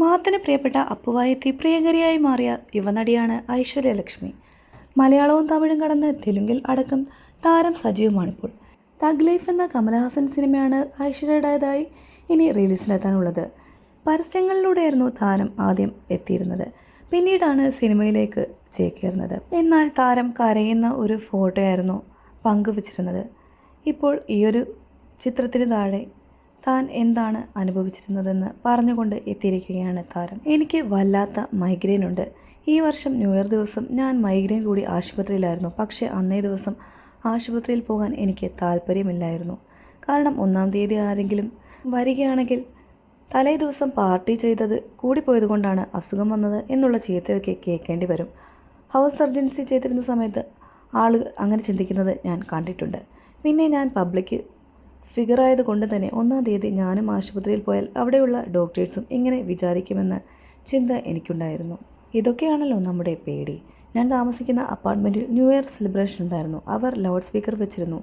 മാത്തിന് പ്രിയപ്പെട്ട അപ്പുവായത്തി പ്രിയങ്കരിയായി മാറിയ യുവനടിയാണ് ഐശ്വര്യ ലക്ഷ്മി. മലയാളവും തമിഴും കടന്ന് തെലുങ്കിൽ അടക്കം താരം സജീവമാണിപ്പോൾ. തഗ് ലൈഫ് എന്ന കമലഹാസൻ സിനിമയാണ് ഐശ്വര്യയുടേതായി ഇനി റിലീസിനെത്താനുള്ളത്. പരസ്യങ്ങളിലൂടെയായിരുന്നു താരം ആദ്യം എത്തിയിരുന്നത്. പിന്നീടാണ് സിനിമയിലേക്ക് ചേക്കേറുന്നത്. എന്നാൽ താരം കരയുന്ന ഒരു ഫോട്ടോയായിരുന്നു പങ്കുവച്ചിരുന്നത്. ഇപ്പോൾ ഈയൊരു ചിത്രത്തിന് താഴെ താൻ എന്താണ് അനുഭവിച്ചിരുന്നതെന്ന് പറഞ്ഞുകൊണ്ട് എത്തിയിരിക്കുകയാണ് താരം. എനിക്ക് വല്ലാത്ത മൈഗ്രെയിൻ ഉണ്ട്. ഈ വർഷം ന്യൂ ഇയർ ദിവസം ഞാൻ മൈഗ്രെയിൻ കൂടി ആശുപത്രിയിലായിരുന്നു. പക്ഷേ അന്നേ ദിവസം ആശുപത്രിയിൽ പോകാൻ എനിക്ക് താല്പര്യമില്ലായിരുന്നു കാരണം ഒന്നാം തീയതി ആരെങ്കിലും വരികയാണെങ്കിൽ തലേ ദിവസം പാർട്ടി ചെയ്തത് കൂടി പോയതുകൊണ്ടാണ് അസുഖം വന്നത് എന്നുള്ള ചീത്തയൊക്കെ കേൾക്കേണ്ടി വരും. ഹൗസ് സർജൻസി ചെയ്തിരുന്ന സമയത്ത് ആളുകൾ അങ്ങനെ ചിന്തിക്കുന്നത് ഞാൻ കണ്ടിട്ടുണ്ട്. പിന്നെ ഞാൻ പബ്ലിക് ഫിഗർ ആയതുകൊണ്ട് തന്നെ ഒന്നാം തീയതി ഞാനും ആശുപത്രിയിൽ പോയാൽ അവിടെയുള്ള ഡോക്ടേഴ്സും ഇങ്ങനെ വിചാരിക്കുമെന്ന ചിന്ത എനിക്കുണ്ടായിരുന്നു. ഇതൊക്കെയാണല്ലോ നമ്മുടെ പേടി. ഞാൻ താമസിക്കുന്ന അപ്പാർട്ട്മെന്റിൽ ന്യൂ ഇയർ സെലിബ്രേഷൻ ഉണ്ടായിരുന്നു. അവർ ലൗഡ് സ്പീക്കർ വെച്ചിരുന്നു.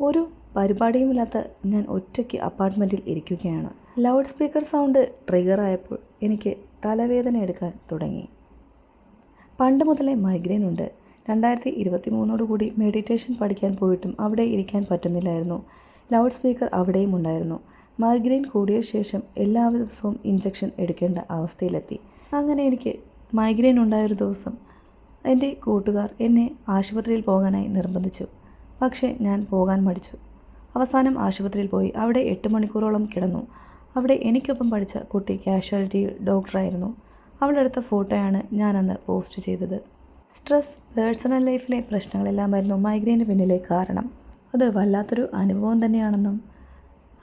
ഒരു പരിപാടിയുമില്ലാത്ത ഞാൻ ഒറ്റയ്ക്ക് അപ്പാർട്ട്മെന്റിൽ ഇരിക്കുകയാണ്. ലൗഡ് സ്പീക്കർ സൗണ്ട് ട്രിഗർ ആയപ്പോൾ എനിക്ക് തലവേദന എടുക്കാൻ തുടങ്ങി. പണ്ട് മുതലേ മൈഗ്രെയിൻ ഉണ്ട്. രണ്ടായിരത്തി ഇരുപത്തി മൂന്നോടുകൂടി മെഡിറ്റേഷൻ പഠിക്കാൻ പോയിട്ടും അവിടെ ഇരിക്കാൻ പറ്റുന്നില്ലായിരുന്നു. ലൗഡ് സ്പീക്കർ അവിടെയും ഉണ്ടായിരുന്നു. മൈഗ്രെയിൻ കൂടിയ ശേഷം എല്ലാ ദിവസവും ഇഞ്ചക്ഷൻ എടുക്കേണ്ട അവസ്ഥയിലെത്തി. അങ്ങനെ എനിക്ക് മൈഗ്രെയിൻ ഉണ്ടായൊരു ദിവസം എന്റെ കൂട്ടുകാർ എന്നെ ആശുപത്രിയിൽ പോകാനായി നിർബന്ധിച്ചു. പക്ഷേ ഞാൻ പോകാൻ മടിച്ചു. അവസാനം ആശുപത്രിയിൽ പോയി. അവിടെ എട്ട് മണിക്കൂറോളം കിടന്നു. അവിടെ എനിക്കൊപ്പം പഠിച്ച കുട്ടി കാഷ്വാലിറ്റി ഡോക്ടറായിരുന്നു. അവളുടെ അടുത്ത ഫോട്ടോയാണ് ഞാനന്ന് പോസ്റ്റ് ചെയ്തത്. സ്ട്രെസ് പേഴ്സണൽ ലൈഫിലെ പ്രശ്നങ്ങളെല്ലാമായിരുന്നു മൈഗ്രെയിന് പിന്നിലെ കാരണം. അത് വല്ലാത്തൊരു അനുഭവം തന്നെയാണെന്നും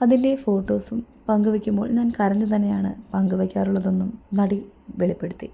അതിന്റെ ഫോട്ടോസും പങ്കുവയ്ക്കുമ്പോൾ ഞാൻ കരഞ്ഞു തന്നെയാണ് പങ്കുവയ്ക്കാറുള്ളതെന്നും നടി വെളിപ്പെടുത്തി.